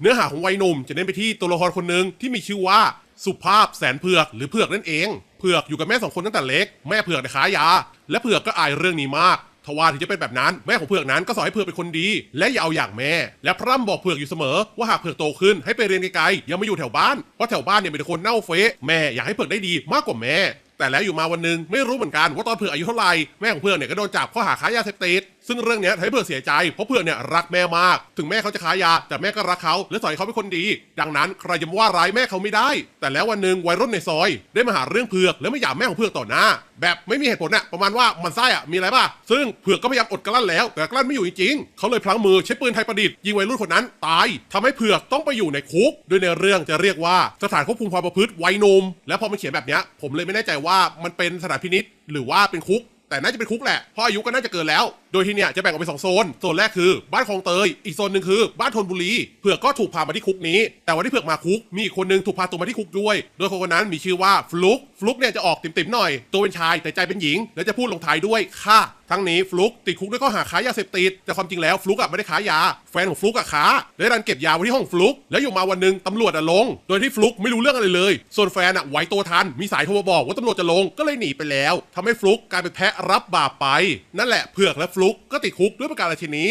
เนื้อหาของวัยหนุ่มจะเน้นไปที่ตัวละครคนหนึ่งที่มีชื่อว่าสุภาพแสนเผือกหรือเผือกนั่นเอง เผือกอยู่กับแม่สองคนตั้งแต่เล็ก แม่เผือกในยขายยา และเผือกก็อายเรื่องนี้มากทว่าถึงจะเป็นแบบนั้นแม่ของเผือกนั้นก็สอนให้เผือกเป็นคนดี และอย่าเอาอย่างแม่ และพร่ำบอกเผือกอยู่เสมอ ว่าหากเผือกโตขึ้นให้ไปเรียนไกลๆอย่ามาอยู่แถวบ้านเพราะแถวบ้านเนี่ยมีแต่คนเน่าเฟะแม่อยากให้เผือกได้ดีมากกว่าแม่ แต่แล้วอยู่มาวันหนึงไม่รู้เหมือนกันว่าตอนเผือกอายุเท่าไหร่แม่ของเผือกเนี่ยก็โดนจับข้อหาค้ายาเสพติด ซึ่งเรื่องนี้ทำให้เผือเสียใจ เพราะเผือกเนี่ยรักแม่มาก ถึงแม่เขาจะค้ายยา แต่แม่ก็รักเขา และสอนเขาเป็นคนดี ดังนั้นใครจะมาว่าร้ายแม่เขาไม่ได้ แต่แล้ววันหนึ่งวัยรุ่นในซอย ได้มาหาเรื่องเผือกและไม่หยามแม่ของเผือกต่อหน้า แบบไม่มีเหตุผลน่ะประมาณว่ามันไส้อะมีอะไรป่ะซึ่งเผือกก็พยายามอดกลั้นแล้ว แต่กลั้นไม่อยู่จริงๆเขาเลยพลั้งมือใช้ปืนไทยประดิษฐ์ยิงวัยรุ่นคนนั้นตายทำให้เผือกต้องไปอยู่ในคุก โดยในเรื่องจะเรียกว่าสถานควบคุมความประพฤติวัยนม และพอมันเขียนแบบนี้ผมเลยไม่แน่ใจว่ามันเป็นสถานพินิษหรือว่าเป็นคุก แต่น่าจะเป็นคุกแหละเพราะอายุก็น่าจะเกินแล้วโดยที่เนี่ยจะแบ่งออกเป็นสองโซน โซนแรกคือบ้านคลองเตย อีกโซนหนึ่งคือบ้านธนบุรี เผือกก็ถูกพามาที่คุกนี้ แต่วันที่เผือกมาคุก มีอีกคนนึงถูกพาตัวมาที่คุกด้วย โดยคนคนนั้นมีชื่อว่าฟลุก ฟลุกเนี่ยจะออกติ่มๆหน่อย ตัวเป็นชายแต่ใจเป็นหญิง และจะพูดลงท้ายด้วยค่ะ ทั้งนี้ฟลุกติดคุกด้วยข้อหาค้ายาเสพติด แต่ความจริงแล้วฟลุกอะไม่ได้ค้ายา แฟนของฟลุกอะค้าได้รันเก็บยาไว้ที่ห้องฟลุก แล้วอยู่มาวันหนึ่งตำรวจอะลง โดยที่ฟลุกไม่รู้เรื่องอะไรเลย ส่วนแฟนอะไหวตัวทัน มีสายโทรมาบอกว่าตำรวจจะลง ก็เลยหนีไปแล้วทำให้ฟลุกกลายเป็นแพะรับบาปไป นั่นแหละเผือกและฟลุกก็ติดคุกด้วยประการชนี้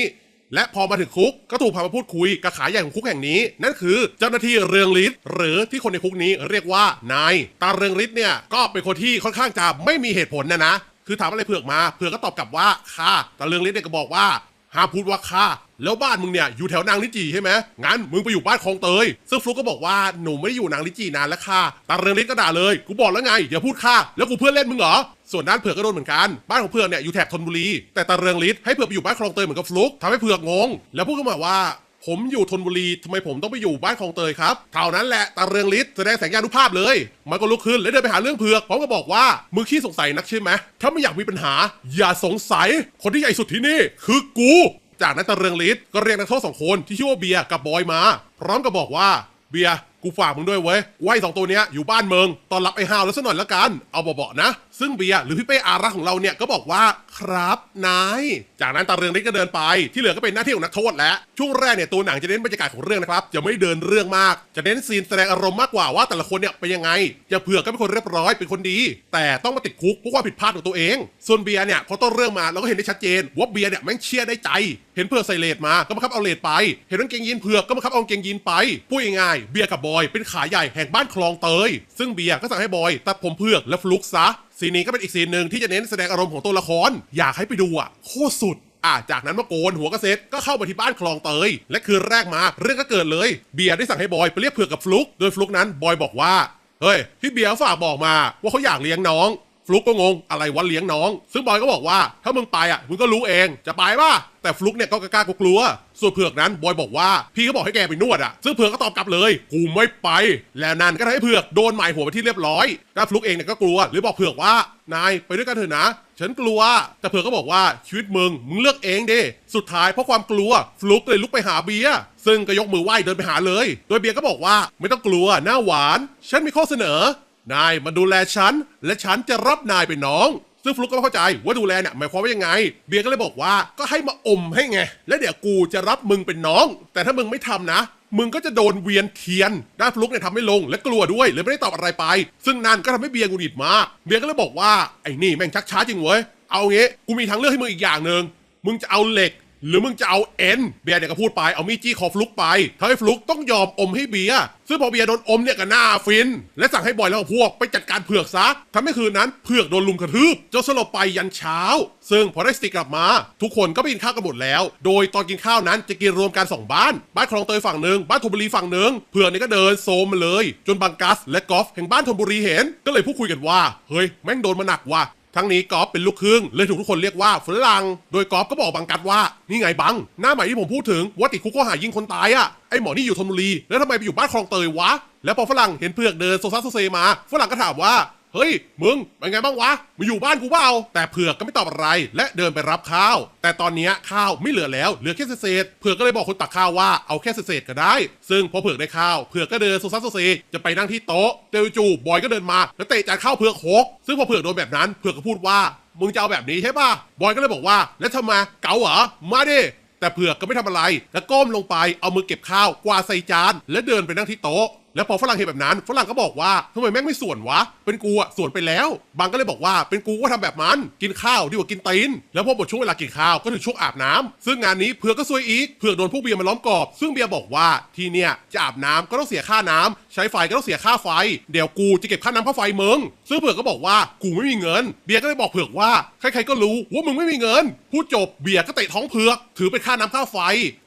และพอมาถึงคุกก็ถูกพามาพูดคุยกับขาใหญ่ของคุกแห่งนี้ นั่นคือเจ้าหน้าที่เรืองฤทธิ์หรือที่คนในคุกนี้เรียกว่านายตาเรืองฤทธิ์เนี่ยก็เป็นคนที่ค่อนข้างจะไม่มีเหตุผลนะนะคือถามอะไรเผือกมาเผือกก็ตอบกลับว่าค่ะตาเรืองฤทธิ์เนี่ยก็บอกว่า ห้ามพูดว่าข้าแล้วบ้านมึงเนี่ยอยู่แถวนางลิจีใช่ไหมงั้นมึงไปอยู่บ้านคลองเตยซึ่งฟลุกก็บอกว่าหนูไม่ได้อยู่นางลิจีนานแล้วค่ะตาเรืองฤทธิ์ก็ด่าเลยกูบอกแล้วไงอย่าพูดข้าแล้วกูเพื่อนเล่นมึงเหรอส่วนด้านเผือกก็โดนเหมือนกันบ้านของเผือกเนี่ยอยู่แถบธนบุรีแต่ตาเรืองฤทธิ์ให้เผือกไปอยู่บ้านคลองเตยเหมือนกับฟลุกทำให้เผือกงง แล้วพูดขึ้นมาว่า ผมอยู่ธนบุรีทำไมผมต้องไปอยู่บ้านคลองเตยครับเท่านั้นแหละตาเรืองฤทธิ์แสดงแสัญญานุภาพเลย มันก็ลุกขึ้นแล้วเดินไปหาเรื่องเผือกพร้อมกับบอกว่ามึงขี้สงสัยนักใช่ไหมถ้าไม่อยากมีปัญหา อย่าสงสัย คนที่ใหญ่สุดที่นี่คือกู จากนั้นตาเรืองฤทธิ์ก็เรียกนักโทษสองคนที่ชื่อว่าเบียร์กับบอยมา พร้อมกับบอกว่าเบียร์กูฝากมึงด้วยเว้ยไว้สองตัวเนี้ยอยู่บ้านเมืองตอนรับไอ้ห้าวแล้วสักหน่อยละกัน เอาเบาๆนะ ซึ่งเบียร์หรือพี่เป้อารักของเราเนี่ยก็บอกว่าครับนายจากนั้นตาเรืองฤทธิ์ก็เดินไป ที่เหลือก็เป็นหน้าที่ของนักโทษแล้วช่วงแรกเนี่ยตัวหนังจะเน้นบรรยากาศของเรื่องนะครับจะไม่เดินเรื่องมาก จะเน้นซีนแสดงอารมณ์มากกว่าว่าแต่ละคนเนี่ยเป็นยังไงอย่างเผือกก็เป็นคนเรียบร้อยเป็นคนดี แต่ต้องมาติดคุกเพราะความผิดพลาดของตัวเอง ส่วนเบียร์เนี่ยพอต้นเรื่องมาเราก็เห็นได้ชัดเจนว่าเบียร์เนี่ยแม่งเชียร์ได้ใจ เห็นเผือกใส่เลดมาก็บังคับเอาเลดไป เห็นกางเกงยีนเผือกก็บังคับเอาเกงยีนไปพูดง่ายๆเบียร์กับบอยเป็นขาใหญ่แห่งบ้านคลองเตย ซึ่งเบียร์ก็สั่งให้บอยตัดผมเผือกและฟลุกซะ ซีนนี้ก็เป็นอีกซีนหนึ่งที่จะเน้นแสดงอารมณ์ของตัวละคร อยากให้ไปดูอะโคตรสุดอะจากนั้นมาโกนหัวกระเซ็ตก็เข้ามาที่บ้านคลองเตย และคืนแรกมาเรื่องก็เกิดเลย เบียร์ได้สั่งให้บอยไปเรียกเผือกกับฟลุก โดยฟลุกนั้นบอยบอกว่า เฮ้ย พี่เบียร์ฝากบอกมาว่าเขาอยากเลี้ยงน้อง ฟลุกก็งงอะไรวะเลี้ยงน้อง ซึ่งบอยก็บอกว่าถ้ามึงไปอะมึงก็รู้เองจะไปป่ะแต่ฟลุกเนี่ยก็กล้ากลัว ส่วนเผือกนั้นบอยบอกว่าพี่ก็บอกให้แกไปนวดอะซึ่งเผือกก็ตอบกลับเลยกูไม่ไป แล้วนั่นก็ทำให้เผือกโดนหมายหัวไปที่เรียบร้อยแต่ฟลุกเองเนี่ยก็กลัวหรือบอกเผือกว่านายไปด้วยกันเถอะนะ ฉันกลัว แต่เผือกก็บอกว่าชีวิตมึงมึงเลือกเองเดิสุดท้ายเพราะความกลัว ฟลุกเลยลุกไปหาเบียร์ซึ่งก็ยกมือไหว้เดินไปหาเลย โดยเบียร์ก็บอกว่าไม่ต้องกลัวหน้าหวาน ฉันมีข้อเสนอ นายมาดูแลฉัน และฉันจะรับนายเป็นน้อง ซึ่งฟลุกก็ไม่เข้าใจว่าดูแลเนี่ยหมายความว่ายังไง เบียร์ก็เลยบอกว่าก็ให้มาอมให้ไง แล้วเดี๋ยวกูจะรับมึงเป็นน้อง แต่ถ้ามึงไม่ทำนะ มึงก็จะโดนเวียนเทียน ด้านฟลุกเนี่ยทำไม่ลงและกลัวด้วยเลยไม่ได้ตอบอะไรไป ซึ่งนั่นก็ทำให้เบียร์หงุดหงิดมาก เบียร์ก็เลยบอกว่าไอ้นี่แม่งชักช้าจริงเว้ย เอางี้กูมีทางเลือกให้มึงอีกอย่างหนึ่งมึงจะเอาเหล็ก หรือมึงจะเอาเอ็นเบียร์เนี่ยก็พูดไปเอามีดจี้คอฟลุกไปทำให้ฟลุกต้องยอมอมให้เบียร์ซึ่งพอเบียร์โดนอมเนี่ยก็หน้าฟิน และสั่งให้บอยแล้วพวกไปจัดการเผือกซะทำให้คืนนั้นเผือกโดนลุมกระทืบจนสลบไปยันเช้า ซึ่งพอได้สติกลับมา ทุกคนก็ไปกินข้าวกันหมดแล้ว โดยตอนกินข้าวนั้นจะกินรวมกันสองบ้าน บ้านคลองเตยฝั่งหนึ่งบ้านธนบุรีฝั่งหนึ่งเผือกเนี่ยก็เดินโซมมาเลย จนบังกัสและกอล์ฟแห่งบ้านธนบุรีเห็น ก็เลยพูดคุยกันว่าเฮ้ยแม่งโดนมาหนักว่ะ ทั้งนี้กอล์ฟเป็นลูกครึ่งเลยถูกทุกคนเรียกว่าฝรั่งโดยกอล์ฟก็บอกบังกัดว่านี่ไงบัง หน้าใหม่ที่ผมพูดถึงว่าติดคุกข้อหายิงคนตายอะ่ะไอหมอนี่อยู่ธนบุรีแล้วทำไมไปอยู่บ้านคลองเตยวะ แล้วพอฝรั่งเห็นเผือกเดินโซซัสโซเซมาฝรั่งก็ถามว่า เฮ้ย มึง เป็นไงบ้างวะ มาอยู่บ้านกูเปล่าแต่เผือกก็ไม่ตอบอะไร และเดินไปรับข้าว แต่ตอนนี้ข้าวไม่เหลือแล้ว เหลือแค่เศษ เผือกก็เลยบอกคนตักข้าวว่าเอาแค่เศษก็ได้ ซึ่งพอเผือกได้ข้าว เผือกก็เดินโซซัสโซเซจะไปนั่งที่โต๊ะเตลจูบอยก็เดินมาแล้วเตะจานข้าวเผือกหกซึ่งพอเผือกโดนแบบนั้น เผือกก็พูดว่า มึงจะเอาแบบนี้ใช่ป่ะ บอยก็เลยบอกว่า แล้วทำไมเก๋าเหรอ มาดิแต่เผือกก็ไม่ทำอะไร แล้วก้มลงไปเอามือเก็บข้าวกวาดใส่จาน และเดินไปนั่งที่โต๊ะ แล้วพอฝรั่งเห็นแบบนั้นฝรั่งก็บอกว่าทำไมแม่งไม่ส่วนวะ เป็นกูอะส่วนไปแล้ว บางก็เลยบอกว่าเป็นกูก็ทำแบบมัน กินข้าวดีกว่ากินตีน แล้วพอหมดช่วงเวลากินข้าวก็ถึงช่วงอาบน้ำซึ่งงานนี้เผือกก็ซวยอีกเผือกโดนพวกเบียร์มาล้อมกรอบ ซึ่งเบียร์บอกว่าที่เนี่ยจะอาบน้ำก็ต้องเสียค่าน้ำใช้ไฟก็ต้องเสียค่าไฟ เดี๋ยวกูจะเก็บค่าน้ำค่าไฟมึงซึ่งเผือกก็บอกว่ากูไม่มีเงิน เบียร์ก็เลยบอกเผือกว่าใครๆก็รู้ว่ามึงไม่มีเงิน พูดจบเบียร์ก็เตะท้องเผือก ถือเป็นค่าน้ำค่าไฟ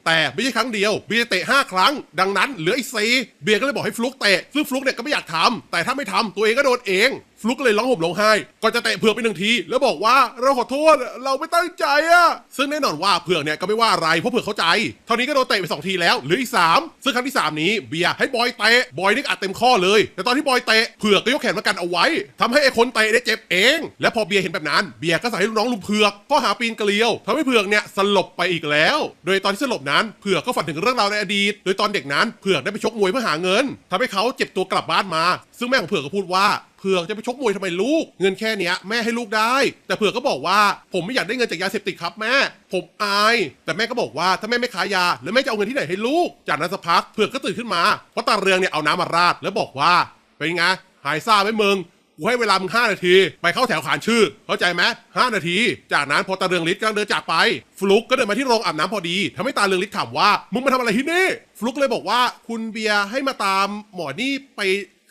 แต่ไม่ใช่ครั้งเดียวเบียร์เตะห้าครั้ง ดังนั้นเหลืออีกสี่เบียร์ก็เลยบอกให้ฟลุกเตะซึ่งฟลุกเนี่ยก็ไม่อยากทำแต่ถ้าไม่ทำตัวเองก็โดนเอง ฟลุกเลยร้องห่มร้องไห้ก็จะเตะเผือกไปหนึ่งที แล้วบอกว่าเราขอโทษเราไม่ตั้งใจอะซึ่งแน่นอนว่าเผือกเนี่ยก็ไม่ว่าอะไรเพราะเผือกเข้าใจ เท่านี้ก็โดนเตะไปสองทีแล้วหลืออีกสามซึ่งครั้งที่สามนี้เบียร์ให้บอยเตะบอยนี่อัดเต็มข้อเลย แต่ตอนที่บอยเตะเผือกก็ยกแขนมากันเอาไว้ทำให้ไอ้คนเตะได้เจ็บเอง และพอเบียร์เห็นแบบนั้นเบียร์ก็สั่งให้ลูกน้องลุมเผือกข้อหาปีนเกลียวทำให้เผือกเนี่ยสลบไปอีกแล้ว โดยตอนที่สลบนั้นเผือกก็ฝันถึงเรื่องราวในอดีต โดยตอนเด็กนั้นเผือกได้ไปชกมวยเพื่อหาเงินทำให้เขาเจ็บตัวกลับบ้านมา ซึ่งแม่ของเผือกก็พูดว่า เผือกจะไปชกมวยทำไมลูก เงินแค่เนี้ยแม่ให้ลูกได้ แต่เผือกก็บอกว่าผมไม่อยากได้เงินจากยาเสพติดครับแม่ ผมอาย แต่แม่ก็บอกว่าถ้าแม่ไม่ขายยาแล้วแม่จะเอาเงินที่ไหนให้ลูก จากนั้นสักพักเผือกก็ตื่นขึ้นมาเพราะตาเรืองเนี่ยเอาน้ำมาราดแล้วบอกว่าเป็นไงหายซ่าไหมมึงกูให้เวลามึงห้านาที ไปเข้าแถวขานชื่อ เข้าใจไหมห้านาที จากนั้นพอตาเรืองฤทธิ์กำลังเดินจากไป ฟลุกก็เดินมาที่โรงอาบน้ำพอดีทำให้ตาเรืองฤทธิ์ถามว่า มึงมาทำอะไรที่นี่ ฟลุกเลยบอกว่าคุณเบียร์ให้มาตามหมอนี่ไป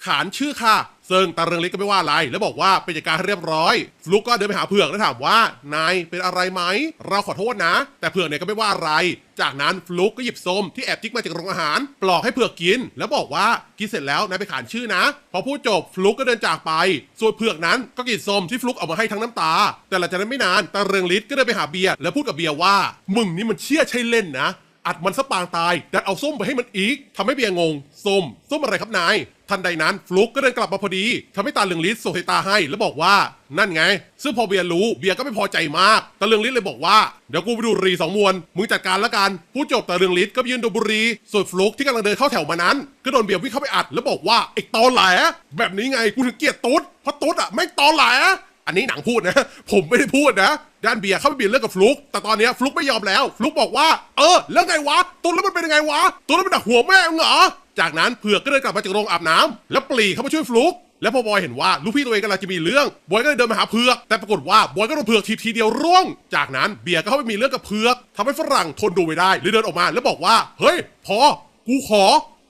ขานชื่อค่ะ ซึ่งตาเรืองฤทธิ์ก็ไม่ว่าอะไร แล้วบอกว่าเป็นจัดการเรียบร้อย ฟลุกก็เดินไปหาเผือกแล้วถามว่านายเป็นอะไรไหม เราขอโทษนะ แต่เผือกเนี่ยก็ไม่ว่าอะไร จากนั้นฟลุกก็หยิบส้มที่แอบจิกมาจากโรงอาหาร ปลอกให้เผือกกิน แล้วบอกว่ากินเสร็จแล้วนายไปขานชื่อนะ พอพูดจบฟลุกก็เดินจากไป ส่วนเผือกนั้นก็กินส้มที่ฟลุกเอามาให้ทั้งน้ำตา แต่หลังจากนั้นไม่นานตาเรืองฤทธิ์ก็เดินไปหาเบียร์แล้วพูดกับเบียร์ว่า มึงนี่มันเชี่ยใช่เล่นนะอัดมันซะปางตายดันเอาส้มไปให้มันอีกทำให้เบียร์งง ส้ม ส้มอะไรครับนาย ทันใดนั้นฟลุกก็เดินกลับมาพอดีทำให้ตาเลืองลิศส่งสายตาให้แล้วบอกว่านั่นไง ซึ่งพอเบียร์รู้เบียร์ก็ไม่พอใจมากตาเลืองลิศเลยบอกว่าเดี๋ยวกูไปดูรีสองมวนมึงจัดการละกันพูดจบตาเลืองลิศก็ยืนดูบุรีส่วนฟลุกที่กำลังเดินเข้าแถวมานั้น ก็โดนเบียร์วิ่งเข้าไปอัดแล้วบอกว่าไอ้ตอแหลแบบนี้ไงกูถึงเกลียดตุ๊ดเพราะตุ๊ดอะไม่ตอแหลอันนี้หนังพูดนะ ผมไม่ได้พูดนะ ด้านเบียร์เข้าไปบียร์เรื่องกับฟลุก แต่ตอนนี้ฟลุกไม่ยอมแล้ว ฟลุกบอกว่า เออแล้วไงวะตุ้นแล้วมันเป็นยังไงวะตุ้นแล้วมันดักหัวแม่มึงเหรอ จากนั้นเผือกก็เดินกลับมาจากโรงอาบน้ำแล้วปรีเข้ามาช่วยฟลุก แล้วพอบอยเห็นว่าลูกพี่ตัวเองกำลังจะมีเรื่อง บอยก็เลยเดินมาหาเผือก แต่ปรากฏว่าบอยก็โดนเผือกทีทีเดียวร่วง จากนั้นเบียร์ก็เข้าไปมีเรื่องกับเผือกทำให้ฝรั่งทนดูไม่ได้เลยเดินออกมา แล้วบอกว่า เฮ้ย พอ กูขอ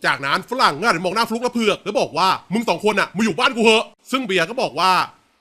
จากนั้นฝรั่งง่ายมองหน้าฟลุกและเผือกแล้วบอกว่ามึงสองคนอะมาอยู่บ้านกูเหอะซึ่งเบียร์ก็บอกว่า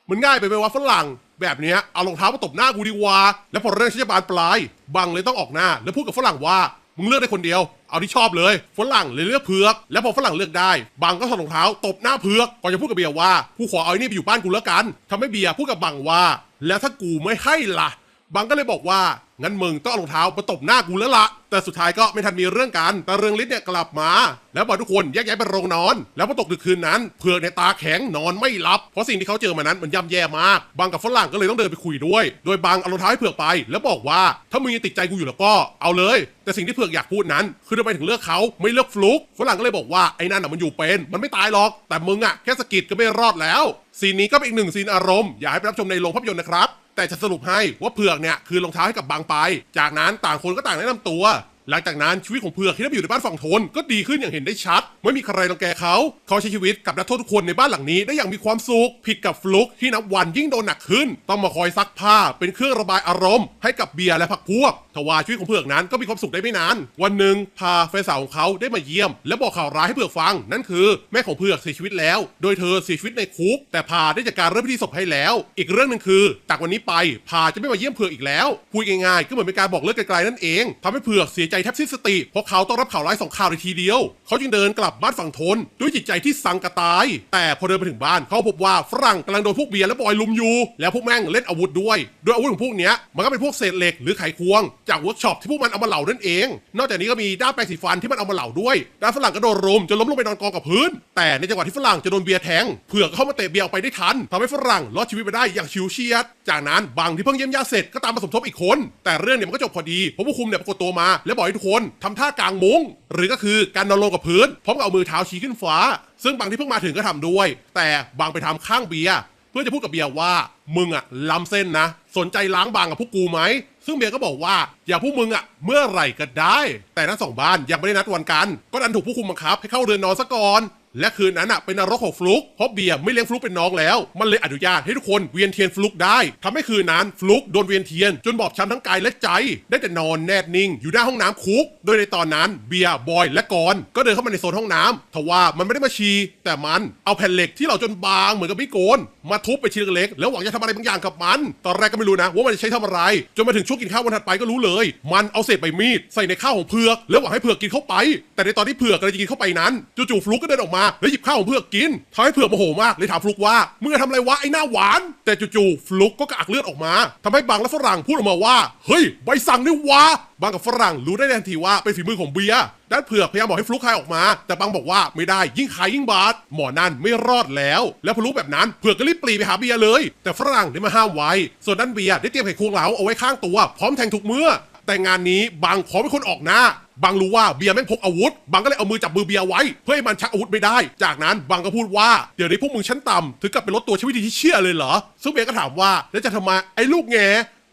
มันง่ายไปไหมว่าฝรั่ง แบบเนี้ยเอารองเท้ามาตบหน้ากูดีกว่า แล้วพอเรื่องชัยบานปลาย บังเลยต้องออกหน้า แล้วพูดกับฝรั่งว่ามึงเลือกได้คนเดียว เอาที่ชอบเลย ฝรั่งเลยเลือกเผือก แล้วพอฝรั่งเลือกได้ บังก็ถอดรองเท้าตบหน้าเผือก ก่อนจะพูดกับเบียร์ว่า กูขอเอาไอ้นี่ไปอยู่บ้านกูแล้วกันทำให้เบียร์พูดกับบังว่า แล้วถ้ากูไม่ให้ล่ะ บังก็เลยบอกว่า งั้นมึงต้องเอารองเท้ามาตบหน้ากูแล้วละแต่สุดท้ายก็ไม่ทันมีเรื่องกัน แต่เรืองฤทธิ์เนี่ยกลับมา แล้วบอกทุกคนแยกย้ายไปโรงนอน แล้วพอตกดึกคืนนั้นเผือกในตาแข็งนอนไม่หลับ เพราะสิ่งที่เขาเจอมานั้นมันย่ำแย่มากบังกับฝรั่งก็เลยต้องเดินไปคุยด้วย โดยบังเอารองเท้าให้เผือกไป แล้วบอกว่าถ้ามึงยังติดใจกูอยู่แล้วก็เอาเลย แต่สิ่งที่เผือกอยากพูดนั้น คือทำไมถึงเลือกเขาไม่เลือกฟลุก ฝรั่งก็เลยบอกว่าไอ้นั่นน่ะมันอยู่เป็น มันไม่ตายหรอก แต่มึงอะแค่สะกิดก็ไม่รอดแล้วซีนนี้ก็เป็นอีกหนึ่งซีนอารมณ์อยากให้ไปรับชมในโรงภาพยนตร์นะครับ แต่จะสรุปให้ว่าเผือกเนี่ยคือรองเท้าให้กับบางไป จากนั้นต่างคนก็ต่างแนะนำตัว หลังจากนั้นชีวิตของเผือกที่ได้ไปอยู่ในบ้านฝั่งทนก็ดีขึ้นอย่างเห็นได้ชัด ไม่มีใครรังแกเขา เขาใช้ชีวิตกับนักโทษทุกคนในบ้านหลังนี้ได้อย่างมีความสุข ผิดกับฟลุกที่นับวันยิ่งโดนหนักขึ้น ต้องมาคอยซักผ้าเป็นเครื่องระบายอารมณ์ให้กับเบียร์และพักพวกทว่าชีวิตของเผือกนั้นก็มีความสุขได้ไม่นาน วันหนึ่งพาแฟนสาวของเขาได้มาเยี่ยม และบอกข่าวร้ายให้เผือกฟัง นั่นคือแม่ของเผือกเสียชีวิตแล้ว โดยเธอเสียชีวิตในคุก แต่พาได้จัดการเรื่องพิธีศพให้แล้ว อีกเรื่องหนึ่งคือจากวันนี้ไปพาจะไม่มาเยี่ยมเผือกอีกแล้วพูดง่ายๆก็เหมือนเป็นการบอกเลิกไกลๆนั่นเองทำให้เผือกเสียใจแทบสิ้นสติเพราะเขาต้องรับข่าวร้ายสองข่าวในทีเดียว เขาจึงเดินกลับบ้านฝั่งทน ด้วยจิตใจที่สังกระตาย แต่พอเดินไปถึงบ้านเขาพบว่าฝรั่งกำลังโดนพวกเบียร์และบอยลุมอยู่ แล้วพวกแม่งเล่นอาวุธด้วย โดยอาวุธของพวกเนี้ยมันก็เป็นพวกเศษเหล็กหรือไขควง จากเวิร์กช็อปที่พวกมันเอามาเหล่านั่นเอง นอกจากนี้ก็มีด้ามแปรงสีฟันที่มันเอามาเหล่าด้วยด้านฝรั่งก็โดนรุมจนล้มลงไปนอนกองกับพื้น แต่ในจังหวะที่ฝรั่งจะโดนเบียร์แทงเผือกเข้ามาเตะเบียร์ออกไปได้ทันทำให้ฝรั่งรอดชีวิตไปได้อย่างชิวเฉียด จากนั้นบางที่เพิ่งเยี่ยมญาติเสร็จก็ตามมาสมทบอีกคน แต่เรื่องเนี่ยมันก็จบพอดีเพราะผู้คุมเนี่ยปรากฏตัวมาและบอกให้ทุกคนทำท่ากลางมุ้งหรือก็คือการนอนลงกับพื้นพร้อมกับเอามือเท้าชี้ขึ้นฟ้า ซึ่งบางที่เพิ่งมาถึงก็ทำด้วย แต่บางไปทำข้างเบียร์เพื่อจะพูดกับเบียร์ว่ามึงอะล้ำเส้นนะ สนใจล้างบางกับพวกกูไหม ซึ่งเบียร์ก็บอกว่า อย่าพวกมึงอะเมื่อไหร่ก็ได้ แต่ทั้งสองบ้านยังไม่ได้นัดวันกัน ก็ดันถูกผู้คุมบังคับให้เข้าเรือนนอนซะก่อน และคืนนั้นอะเป็นนรกของฟลุกเพราะเบียร์ไม่เลี้ยงฟลุกเป็นน้องแล้ว มันเลยอนุญาตให้ทุกคนเวียนเทียนฟลุกได้ทำให้คืนนั้นฟลุกโดนเวียนเทียน จนบอบช้ำทั้งกายและใจ ได้แต่นอนแนบนิ่ง อยู่หน้าห้องน้ำคุก โดยในตอนนั้นเบียร์บอยและกอนก็เดินเข้ามาในโซนห้องน้ำทว่ามันไม่ได้มาชีแต่มันเอาแผ่นเหล็กที่เราจนบางเหมือนกับมีโกนมาทุบไปชิ้นเล็กแล้วหวังจะทำอะไรบางอย่างกับมัน ตอนแรกก็ไม่รู้นะ ว่ามันจะใช้ทำอะไรจนมาถึงช่วงกินข้าววันถัดไปก็รู้เลย มันเอาเศษใบมีดใส่ในข้าวของเผือกแล้วหวังให้เผือกกินเข้าไป แต่ในตอนที่เผือกกำลังจะกินเข้าไปนั้นจู่ๆฟลุกก็เดินออกมาแล้วหยิบข้าวของเผือกกินทำให้เผือกโมโหมากเลยถามฟลุกว่ามึงจะทำอะไรวะไอ้หน้าหวาน แต่จู่ๆฟลุกก็กระอักเลือดออกมาทำให้บางและฝรั่งพูดออกมาว่าเฮ้ยใบสั่งนี่วะบางกับฝรั่งรู้ได้ทันทีว่าเป็นฝีมือของเบียร์ด้านเผือกพยายามบอกให้ฟลุกคายออกมา แต่บางบอกว่าไม่ได้ยิ่งขายยิ่งบาดหมอนั่นไม่รอดแล้ว แล้วพอรู้แบบนั้นเผือกก็รีบปรีไปหาเบียร์เลย แต่ฝรั่งได้มาห้ามไว้ ส่วนด้านเบียร์ได้เตรียมไขควงเหลาเอาไว้ข้างตัว พร้อมแทงทุกเมื่อ แต่งานนี้บางขอเป็นคนออกหน้า บางรู้ว่าเบียร์แม่งพกอาวุธ บางก็เลยเอามือจับมือเบียร์ไว้ เพื่อให้มันชักอาวุธไม่ได้ จากนั้นบางก็พูดว่าเดี๋ยวนี้พวกมึงชั้นต่ำถึงกับเป็นลดตัวชีวิตที่เชี่ยเลยเหรอซึ่งเบียร์ก็ถามว่าแล้วจะทำไมไอ้ลูกแง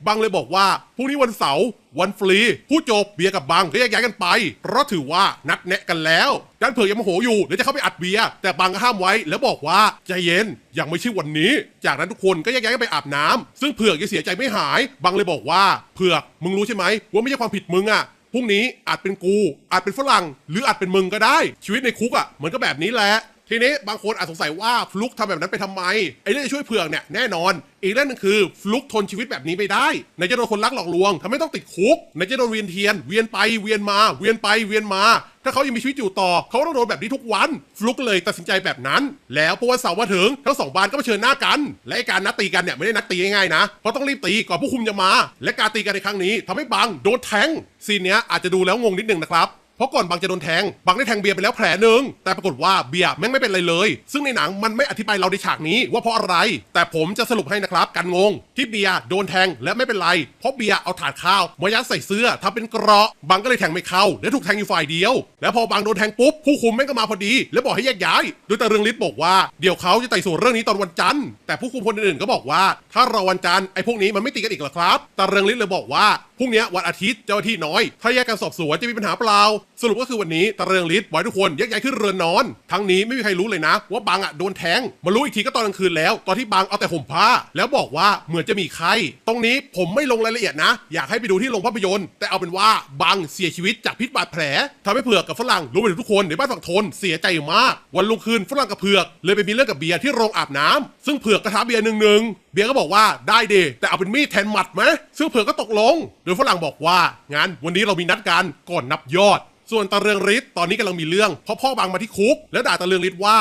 บางเลยบอกว่าพรุ่งนี้วันเสาร์ วันฟรี ผู้จบเบียร์กับบางก็แยกย้ายกันไป เพราะถือว่านัดแนะกันแล้วด้านเผือกยังโมโหอยู่เดี๋ยวจะเข้าไปอัดเบียร์แต่บางก็ห้ามไว้แล้วบอกว่าใจเย็นยังไม่ใช่วันนี้ จากนั้นทุกคนก็แยกย้ายกันไปอาบน้ำซึ่งเผือกยังเสียใจไม่หาย บางเลยบอกว่าเผือกมึงรู้ใช่ไหมว่าไม่ใช่ความผิดมึงอะพรุ่งนี้อาจเป็นกู อาจเป็นฝรั่ง หรืออาจเป็นมึงก็ได้ ชีวิตในคุกอะมันก็แบบนี้แหละ ทีนี้บางคนอาจสงสัยว่าฟลุกทำแบบนั้นไปทำไมไอ้เรื่องจะช่วยเผือกเนี่ยแน่นอน อีกเรื่องหนึงคือฟลุกทนชีวิตแบบนี้ไม่ได้ไหนจะโดนคนลักหลอกลวงทำให้ต้องติดคุกไหนจะโดนเวียนเทียน เวียนไปเวียนมาเวียนไปเวียนมา ถ้าเขายังมีชีวิตอยู่ต่อ เขาก็ต้องโดนแบบนี้ทุกวัน ฟลุกเลยตัดสินใจแบบนั้น แล้วพอวันเสาร์มาถึงทั้งสองบ้านก็มาเชิญหน้ากัน และไอการนัดตีกันเนี่ยไม่ได้นัดตีง่ายๆนะเพราะต้องรีบตีก่อนผู้คุมจะมา และการตีกันในครั้งนี้ทำให้บังโดนแทงซีนเนี้ยอาจจะดูแล้วงงนิดนึงนะครับ เพราะก่อนบังจะโดนแทงบังได้แทงเบียร์ไปแล้วแผลหนึ่งแต่ปรากฏว่าเบียร์แม่งไม่เป็นไรเลย ซึ่งในหนังมันไม่อธิบายเราในฉากนี้ว่าเพราะอะไร แต่ผมจะสรุปให้นะครับกันงง ที่เบียร์โดนแทงและไม่เป็นไร เพราะเบียร์เอาถาดข้าวมายัดใส่เสื้อทำเป็นเกราะบังก็เลยแทงไม่เข้าและถูกแทงอยู่ฝ่ายเดียว แล้วพอบังโดนแทงปุ๊บผู้คุมแม่งก็มาพอดี แล้วบอกให้แยกย้าย โดยแต่เรืองฤทธิ์บอกว่าเดี๋ยวเขาจะไต่สวนเรื่องนี้ตอนวันจันทร์แต่ผู้คุมคนอื่นๆก็บอกว่า ถ้ารอวันจันทร์ไอ้พวกนี้มันไม่ตีกันอีกหรอครับแต่เรืองฤทธิ์เลยบอกว่าพรุ่งนี้วันอาทิตย์เจ้าที่น้อย ถ้าแยกกันสอบสวนจะมีปัญหาเปล่า สรุปก็คือวันนี้ตะเรืองฤทธิ์บอกให้ทุกคนแยกย้ายขึ้นเรือนนอน ทั้งนี้ไม่มีใครรู้เลยนะ ว่าบางอะโดนแทงมารู้อีกทีก็ตอนกลางคืนแล้ว ตอนที่บางเอาแต่ห่มผ้า แล้วบอกว่าเหมือนจะมีใคร ตรงนี้ผมไม่ลงรายละเอียดนะ อยากให้ไปดูที่โรงภาพยนตร์ แต่เอาเป็นว่าบางเสียชีวิตจากพิษบาดแผลทำให้เผือกกับฝรั่งรู้ไปถึงทุกคนในบ้านฝั่งทนเสียใจมาก วันรุ่งขึ้นฝรั่งกับเผือกเลยไปมีเรื่องกับเบียร์ที่โรงอาบน้ำซึ่งเผือกกระทาเบียร์หนึ่งหนึ่งเบียร์ก็บอกว่าได้เดแต่เอาเป็นมีดแทนหมัดไหมซึ่งเผือกก็ตกลง โดยฝรั่งบอกว่างั้นวันนี้เรามีนัดกันก่อนนับยอด ส่วนตาเรืองฤทธิ์ตอนนี้กำลังมีเรื่องเพราะพ่อบางมาที่คุก แล้วด่าตาเรืองฤทธิ์ว่า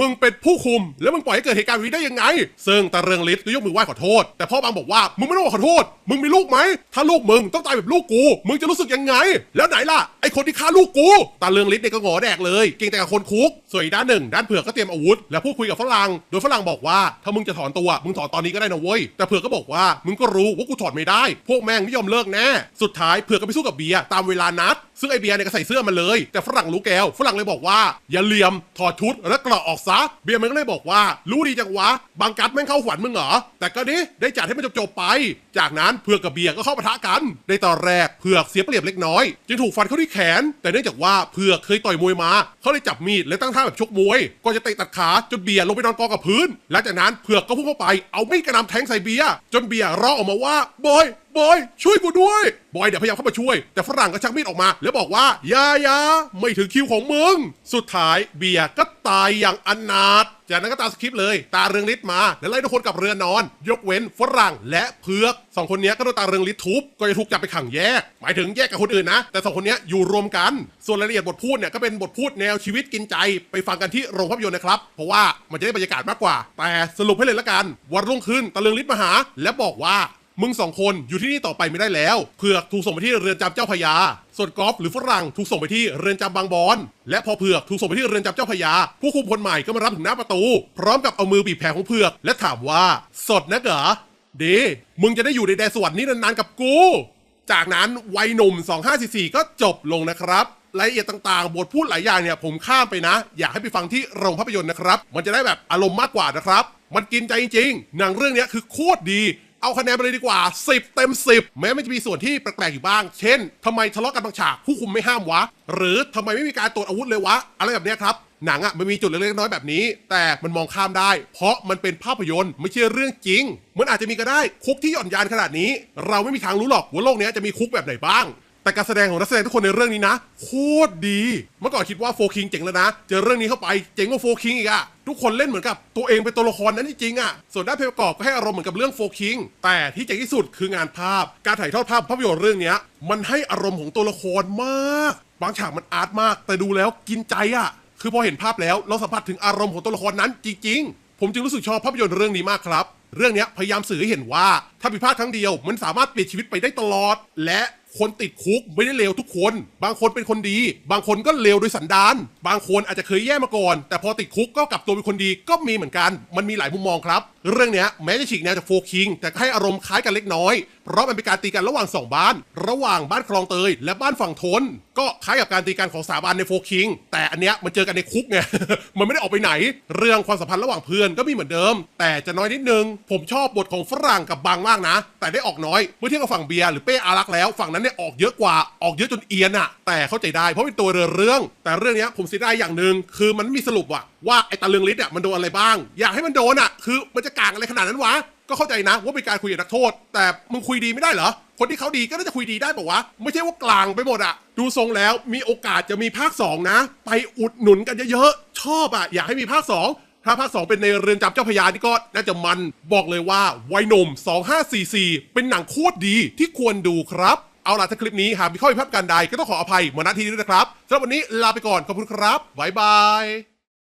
มึงเป็นผู้คุม แล้วมึงปล่อยให้เกิดเหตุการณ์แบบนี้ได้ยังไง ซึ่งตาเรืองฤทธิ์ก็ยกมือไหว้ขอโทษ แต่พ่อบางบอกว่ามึงไม่ต้องขอโทษ มึงมีลูกไหม ถ้าลูกมึงต้องตายแบบลูกกู มึงจะรู้สึกยังไง แล้วไหนล่ะไอคนที่ฆ่าลูกกู ตาเรืองฤทธิ์เนี่ยก็หงอแดกเลย เก่งแต่กับคนคุก ส่วนอีกด้านหนึ่ง ด้านเผือกก็เตรียมอาวุธ แล้วพูดคุยกับฝรั่ง โดยฝรั่งบอกว่าถ้ามึงจะถอนตัว มึงถอนตอนนี้ก็ได้นะเว้ย แต่เผือกก็บอกว่ามึงก็รู้ว่ากูถอนไม่ได้ พวกแม่งไม่ยอมเลิกแน่ สุดท้ายเผือกก็ไปสู้กับเบียร์ตามเวลานัด ซึ่งไอเบียร์เนี่ยก็ใส่เสื้อมาเลย แต่ฝรั่งรู้แก้วฝรั่งเลยบอกว่าอย่าเหลี่ยมถอดชุดแล้วกระออกซะ เบียร์มันก็เลยบอกว่า รู้ดีจังวะ บางกัดแม่งเข้าฝันมึงเหรอ แต่ก็ดิได้จัดให้มันจบๆไป จากนั้นเผือกกับเบียร์ก็เข้าปะทะกัน ในตอนแรกเผือกเสียเปรียบเล็กน้อย จึงถูกฟันเข้าที่แขน แต่เนื่องจากว่าเผือกเคยต่อยมวยมา เขาเลยจับมีดและตั้งท่าแบบชกมวยก็จะเตะตัดขาจนเบียร์ลงไปนอนกองกับพื้น หลังจากนั้นเผือกก็พุ่งเข้าไปเอามีดกระนำแทงใส่เบียร์จนเบียร์ร้องออกมาว่าบอย บอย ช่วยกูด้วย บอยเดี๋ยวพยายามเข้ามาช่วย แต่ฝรั่งก็ชักมีดออกมา แล้วบอกว่าอยาอยาไม่ถึงคิวของมึง สุดท้ายเบียร์ก็ตายอย่างอนาถจากนั้นก็ตามสคริปต์เลย ตาเรืองฤทธิ์มา แล้วไล่ทุกคนกับเรือนอน ยกเว้นฝรั่งและเพือกสองคนนี้ก็โดนตาเรืองฤทธิ์ทุบ ก็จะถูกจับไปขังแยก หมายถึงแยกกับคนอื่นนะ แต่สองคนนี้อยู่รวมกัน ส่วนรายละเอียดบทพูดเนี่ยก็เป็นบทพูดแนวชีวิตกินใจ ไปฟังกันที่โรงภาพยนตร์นะครับ เพราะว่ามันจะได้บรรยากาศมากกว่า แต่สรุปให้เลยละกัน วันรุ่งขึ้นตาเรืองฤทธิ์มาหา และบอกว่า มึงสองคนอยู่ที่นี่ต่อไปไม่ได้แล้ว เผือกถูกส่งไปที่เรือนจำเจ้าพยา ส่วนกอล์ฟหรือฝรั่งถูกส่งไปที่เรือนจำบางบอน และพอเผือกถูกส่งไปที่เรือนจำเจ้าพยา ผู้คุมคนใหม่ก็มารับถึงหน้าประตู พร้อมกับเอามือบีบแผลของเผือก และถามว่า สดนะเหรอดีมึงจะได้อยู่ในแดนสวรรค์นี้นานๆกับกู จากนั้นวัยหนุ่ม 2544 ก็จบลงนะครับรายละเอียดต่างๆ บทพูดหลายอย่างเนี่ยผมข้ามไปนะ อยากให้ไปฟังที่โรงภาพยนตร์นะครับ มันจะได้แบบอารมณ์มากกว่านะครับ มันกินใจจริงๆ หนังเรื่องนี้คือโคตรดี เอาคะแนนไปเลยดีกว่า 10 เต็ม 10 แม้มันจะมีส่วนที่แปลกๆอยู่บ้าง เช่นทำไมทะเลาะกันบางฉากผู้คุมไม่ห้ามวะ หรือทำไมไม่มีการตรวจอาวุธเลยวะ อะไรแบบนี้ครับหนังอะมันมีจุดเล็กๆน้อยแบบนี้ แต่มันมองข้ามได้ เพราะมันเป็นภาพยนตร์ไม่ใช่เรื่องจริง มันอาจจะมีก็ได้คุกที่หย่อนยานขนาดนี้ เราไม่มีทางรู้หรอกว่าโลกนี้จะมีคุกแบบไหนบ้าง แต่การแสดงของนักแสดงทุกคนในเรื่องนี้นะ โคตรดี เมื่อก่อนคิดว่าโฟคิงเจ๋งแล้วนะ เจอเรื่องนี้เข้าไปเจ๋งกว่าโฟคิงอีกอะทุกคนเล่นเหมือนกับตัวเองเป็นตัวละครนั้นจริงๆอะส่วนด้านเพลงประกอบก็ให้อารมณ์เหมือนกับเรื่องโฟคิงแต่ที่เจ๋งที่สุดคืองานภาพ การถ่ายทอดภาพภาพยนตร์เรื่องนี้มันให้อารมณ์ของตัวละครมาก บางฉากมันอาร์ตมาก แต่ดูแล้วกินใจอะคือพอเห็นภาพแล้วเราสัมผัสถึงอารมณ์ของตัวละครนั้นจริงๆ ผมจึงรู้สึกชอบภาพยนตร์เรื่องนี้มากครับ เรื่องนี้พยายามสื่อให้เห็นว่าถ้าผิดพลาดครั้งเดียว มันสามารถเปลี่ยนชีวิตไปได้ตลอด และ คนติดคุกไม่ได้เลวทุกคน บางคนเป็นคนดี บางคนก็เลวโดยสันดาน บางคนอาจจะเคยแย่มาก่อน แต่พอติดคุกก็กลับตัวเป็นคนดีก็มีเหมือนกัน มันมีหลายมุมมองครับ เรื่องเนี้ยแม้จะฉีกแนวจากโฟคิงแต่ให้อารมณ์คล้ายกันเล็กน้อย เพราะมันเป็นการตีกันระหว่างสองบ้าน ระหว่างบ้านคลองเตย และบ้านฝั่งทน ก็คล้ายกับการตีกันของสาบานในโฟคิงแต่อันเนี้ยมันเจอกันในคุกไงมันไม่ได้ออกไปไหน เรื่องความสัมพันธ์ระหว่างเพื่อนก็มีเหมือนเดิม แต่จะน้อยนิดนึงผมชอบบทของฝรั่งกับบางมากนะ แต่ได้ออกน้อยเมื่อเทียบกับฝั่งเบียร์หรือเป้อารักแล้วฝั่งนั้นเนี่ยออกเยอะกว่าออกเยอะจนเอียนอะแต่เข้าใจได้เพราะเป็นตัวเรือเรื่อง แต่เรื่องนี้ผมเสียดายอย่างหนึ่งคือมันไม่มีสรุปว่ะว่าไอ้ตาเลืองฤทธิ์อะมันโดนอะไรบ้าง อยากให้มันโดนอะคือมันจะกางอะไรขนาดนั้นวะก็เข้าใจนะว่าเป็นการคุยกับนักโทษ แต่มึงคุยดีไม่ได้เหรอ คนที่เขาดีก็น่าจะคุยดีได้ปะวะ ไม่ใช่ว่ากลางไปหมดอะดูทรงแล้วมีโอกาสจะมีภาค 2 นะ ไปอุดหนุนกันเยอะๆ ชอบอะอยากให้มีภาค 2 ถ้าภาค 2 เป็นในเรือนจำเจ้าพยานี่ก็น่าจะมันบอกเลยว่าวัยหนุ่ม 2544 เป็นหนังโคตรดีที่ควรดูครับ เอาล่ะถ้าคลิปนี้หากมีข้อผิดพลาดการใดก็ต้องขออภัยมาณที่นี้ด้วยนะครับสำหรับวันนี้ลาไปก่อนขอบคุณครับบ๊ายบาย